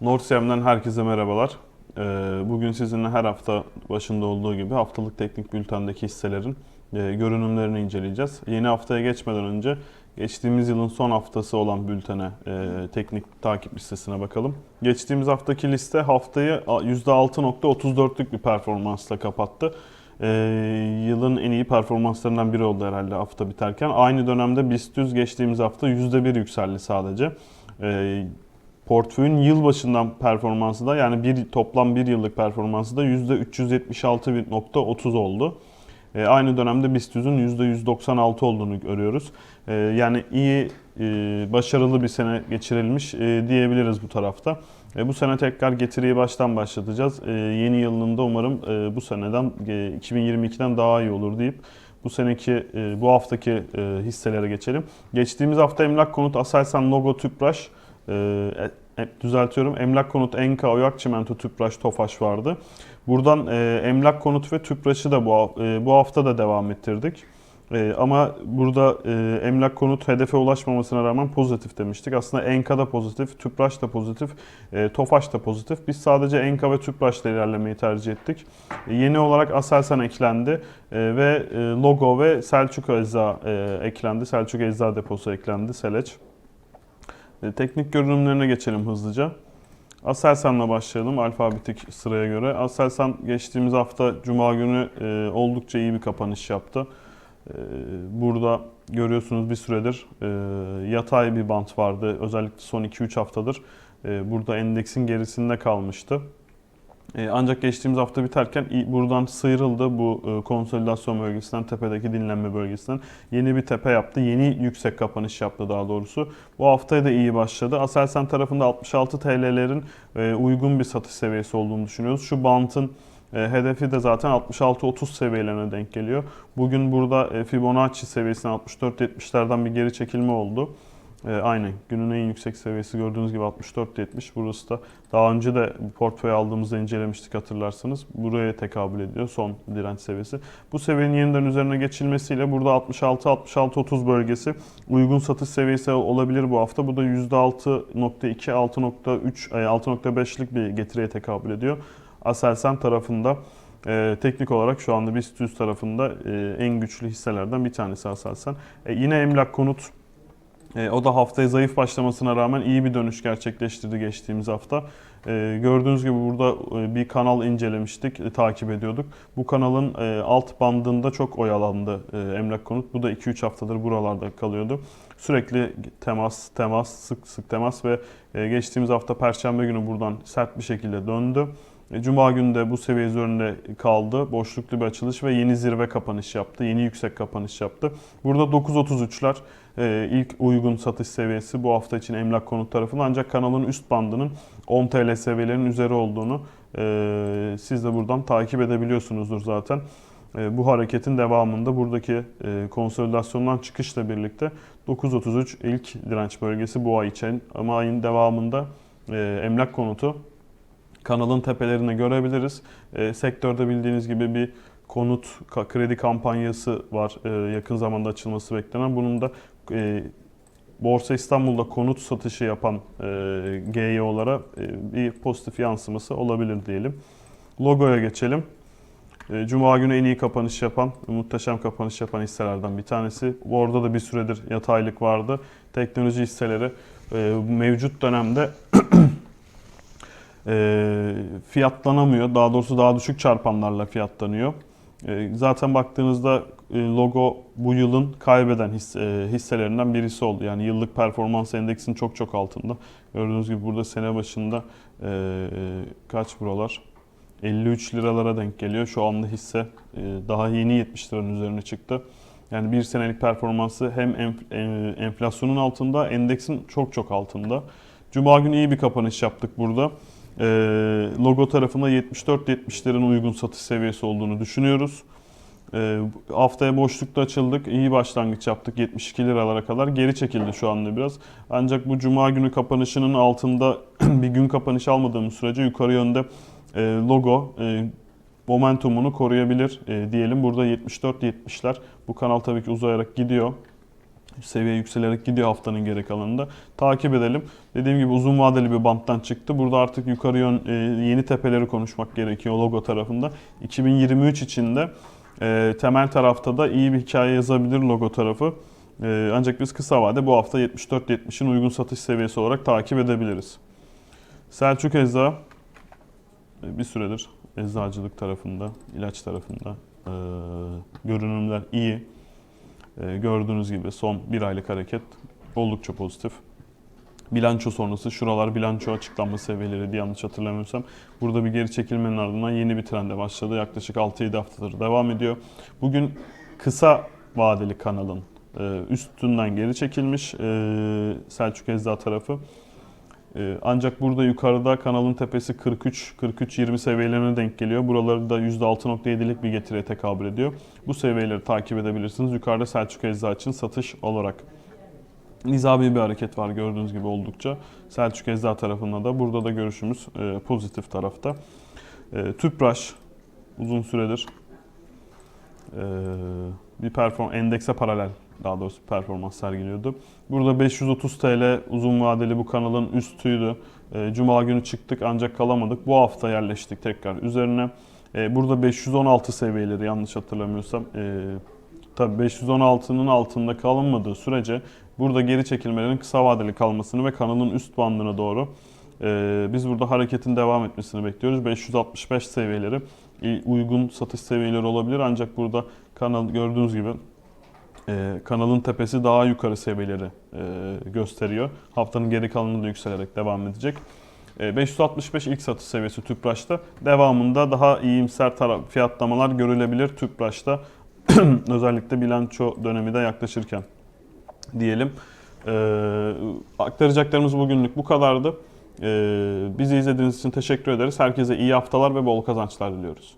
Nordsiyem'den herkese merhabalar. Ee, Bugün sizinle her hafta başında olduğu gibi haftalık teknik bültendeki hisselerin e, görünümlerini inceleyeceğiz. Yeni haftaya geçmeden önce geçtiğimiz yılın son haftası olan bültene, e, teknik takip listesine bakalım. Geçtiğimiz haftaki liste haftayı %6.34'lük bir performansla kapattı. Ee, yılın en iyi performanslarından biri oldu herhalde hafta biterken. Aynı dönemde BIST 100 geçtiğimiz hafta %1 yükseldi sadece. Ee, portföyün yılbaşından performansı da yani bir toplam bir yıllık performansı da %376.30 oldu. Ee, aynı dönemde BIST 100'ün %196 olduğunu görüyoruz. Ee, yani iyi, e, başarılı bir sene geçirilmiş e, diyebiliriz bu tarafta. E, bu sene tekrar getiriyi baştan başlatacağız. E, yeni yılında umarım e, bu seneden e, 2022'den daha iyi olur deyip bu seneki e, bu haftaki e, hisselere geçelim. Geçtiğimiz hafta Emlak Konut, Aselsan, Logo, Tüpraş e, e, düzeltiyorum. Emlak Konut, Enka, Oyak Çimento, Tüpraş, Tofaş vardı. Buradan e, Emlak Konut ve Tüpraş'ı da bu, e, bu hafta da devam ettirdik. E, ama burada e, emlak konut hedefe ulaşmamasına rağmen pozitif demiştik. Aslında Enka da pozitif, Tüpraş da pozitif, e, Tofaş da pozitif. Biz sadece Enka ve Tüpraş'la ilerlemeyi tercih ettik. E, yeni olarak Aselsan eklendi e, ve e, Logo ve Selçuk Ecza e, eklendi. Selçuk Ecza Deposu eklendi, Seleç. E, teknik görünümlerine geçelim hızlıca. Aselsan'la başlayalım alfabetik sıraya göre. Aselsan geçtiğimiz hafta Cuma günü e, oldukça iyi bir kapanış yaptı. E, burada görüyorsunuz bir süredir e, yatay bir bant vardı. Özellikle son 2-3 haftadır e, burada endeksin gerisinde kalmıştı. E, ancak geçtiğimiz hafta biterken buradan sıyrıldı bu e, konsolidasyon bölgesinden, tepedeki dinlenme bölgesinden. Yeni bir tepe yaptı, yeni yüksek kapanış yaptı daha doğrusu. Bu haftaya da iyi başladı. Aselsan tarafında 66 TL'lerin e, uygun bir satış seviyesi olduğunu düşünüyoruz. Şu bantın hedefi de zaten 66-30 seviyelerine denk geliyor. Bugün burada Fibonacci seviyesine 64-70'lerden bir geri çekilme oldu. E, aynen. Günün en yüksek seviyesi gördüğünüz gibi 64.70. Burası da daha önce de portföy aldığımızda incelemiştik hatırlarsanız. Buraya tekabül ediyor son direnç seviyesi. Bu seviyenin yeniden üzerine geçilmesiyle burada 66-66-30 bölgesi uygun satış seviyesi olabilir bu hafta. Bu da %6.2, 6.3, e, 6.5'lik bir getiriye tekabül ediyor. Aselsan tarafında e, teknik olarak şu anda BIST 100 tarafında e, en güçlü hisselerden bir tanesi Aselsan. E, yine emlak konut e, o da haftaya zayıf başlamasına rağmen iyi bir dönüş gerçekleştirdi geçtiğimiz hafta. E, gördüğünüz gibi burada e, bir kanal incelemiştik, e, takip ediyorduk. Bu kanalın e, alt bandında çok oyalandı e, emlak konut. Bu da 2-3 haftadır buralarda kalıyordu. Sürekli temas, temas, sık sık temas ve e, geçtiğimiz hafta Perşembe günü buradan sert bir şekilde döndü. E, Cuma günü de bu seviye üzerinde kaldı. Boşluklu bir açılış ve yeni zirve kapanış yaptı. Yeni yüksek kapanış yaptı. Burada 9.33'ler e, ilk uygun satış seviyesi bu hafta için emlak konut tarafında. Ancak kanalın üst bandının 10 TL seviyelerinin üzeri olduğunu e, siz de buradan takip edebiliyorsunuzdur zaten. Bu hareketin devamında buradaki konsolidasyondan çıkışla birlikte 9.33 ilk direnç bölgesi bu ay için. Ama ayın devamında emlak konutu kanalın tepelerinde görebiliriz. E, sektörde bildiğiniz gibi bir konut kredi kampanyası var e, yakın zamanda açılması beklenen. Bunun da e, Borsa İstanbul'da konut satışı yapan e, GEO'lara e, bir pozitif yansıması olabilir diyelim. Logoya geçelim. E, Cuma günü en iyi kapanış yapan, muhteşem kapanış yapan hisselerden bir tanesi. Orada da bir süredir yataylık vardı. Teknoloji hisseleri e, mevcut dönemde e, fiyatlanamıyor. Daha doğrusu daha düşük çarpanlarla fiyatlanıyor. E, zaten baktığınızda e, logo bu yılın kaybeden e, hisselerinden birisi oldu. Yani yıllık performans endeksinin çok çok altında. Gördüğünüz gibi burada sene başında e, kaç buralar? 53 liralara denk geliyor. Şu anda hisse daha yeni 70 liranın üzerine çıktı. Yani bir senelik performansı hem enf- enflasyonun altında, endeksin çok çok altında. Cuma günü iyi bir kapanış yaptık burada. E, logo tarafında 74-70'lerin uygun satış seviyesi olduğunu düşünüyoruz. E, haftaya boşlukta açıldık. iyi başlangıç yaptık 72 liralara kadar. Geri çekildi şu anda biraz. Ancak bu cuma günü kapanışının altında bir gün kapanış almadığımız sürece yukarı yönde e, logo e, momentumunu koruyabilir e, diyelim. Burada 74-70'ler bu kanal tabii ki uzayarak gidiyor. Seviye yükselerek gidiyor haftanın geri kalanında. Takip edelim. Dediğim gibi uzun vadeli bir banttan çıktı. Burada artık yukarı yön e, yeni tepeleri konuşmak gerekiyor logo tarafında. 2023 içinde e, temel tarafta da iyi bir hikaye yazabilir logo tarafı. E, ancak biz kısa vade bu hafta 74-70'in uygun satış seviyesi olarak takip edebiliriz. Selçuk Ecza e, bir süredir eczacılık tarafında, ilaç tarafında e, görünümler iyi. E, gördüğünüz gibi son bir aylık hareket oldukça pozitif. Bilanço sonrası şuralar bilanço açıklanma seviyeleri diye yanlış hatırlamıyorsam. Burada bir geri çekilmenin ardından yeni bir trende başladı. Yaklaşık 6-7 haftadır devam ediyor. Bugün kısa vadeli kanalın e, üstünden geri çekilmiş e, Selçuk Ecza tarafı. E, Ancak burada yukarıda kanalın tepesi 43-43-20 seviyelerine denk geliyor. Buraları da %6.7'lik bir getiriye tekabül ediyor. Bu seviyeleri takip edebilirsiniz. Yukarıda Selçuk Ecza için satış olarak nizabi bir hareket var gördüğünüz gibi oldukça. Selçuk Ecza tarafında da burada da görüşümüz e, pozitif tarafta. E, Tüpraş uzun süredir e, bir perform endekse paralel daha doğrusu performans sergiliyordu. Burada 530 TL uzun vadeli bu kanalın üstüydü. E, Cuma günü çıktık ancak kalamadık. Bu hafta yerleştik tekrar üzerine. E, burada 516 seviyeleri yanlış hatırlamıyorsam. E, tabii 516'nın altında kalınmadığı sürece burada geri çekilmelerin kısa vadeli kalmasını ve kanalın üst bandına doğru biz burada hareketin devam etmesini bekliyoruz. 565 seviyeleri uygun satış seviyeleri olabilir ancak burada kanal gördüğünüz gibi e, kanalın tepesi daha yukarı seviyeleri e, gösteriyor. Haftanın geri kalanı da yükselerek devam edecek. E, 565 ilk satış seviyesi Tüpraş'ta. Devamında daha iyimser taraf, fiyatlamalar görülebilir Tüpraş'ta. Özellikle bilanço dönemi de yaklaşırken diyelim. E, aktaracaklarımız bugünlük bu kadardı. E, bizi izlediğiniz için teşekkür ederiz. Herkese iyi haftalar ve bol kazançlar diliyoruz.